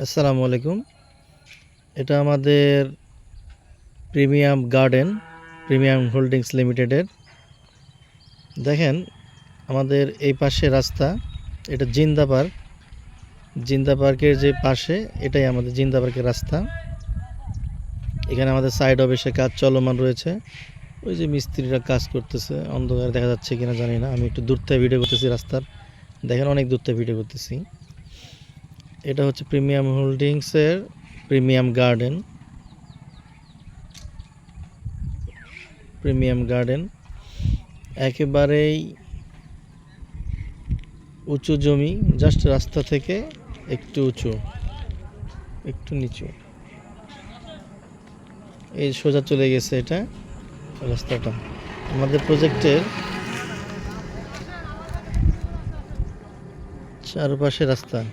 আসসালামু আলাইকুম। এটা আমাদের প্রিমিয়াম গার্ডেন, প্রিমিয়াম হোল্ডিংস লিমিটেডের। দেখেন, আমাদের এই পাশে রাস্তা, এটা জিন্দা পার্ক। জিন্দা পার্কের যে পাশে, এটাই আমাদের জিন্দা পার্কের রাস্তা। এখানে আমাদের সাইড অফিসে কাজ চলমান রয়েছে। ওই যে মিস্ত্রিরা কাজ করতেছে, অন্ধকার দেখা যাচ্ছে কিনা জানি না। আমি একটু দূর থেকে ভিডিও করতেছি রাস্তার। দেখেন অনেক দূর থেকে ভিডিও করতেছি। এটা হচ্ছে প্রিমিয়াম হোল্ডিংসের প্রিমিয়াম গার্ডেন। Premium garden. একেবারেই উঁচু জমি, জাস্ট রাস্তা থেকে একটু উঁচু, একটু নিচু। এই সোজা চলে গেছে এটা রাস্তাটা। আমাদের প্রজেক্টের চারপাশে রাস্তা।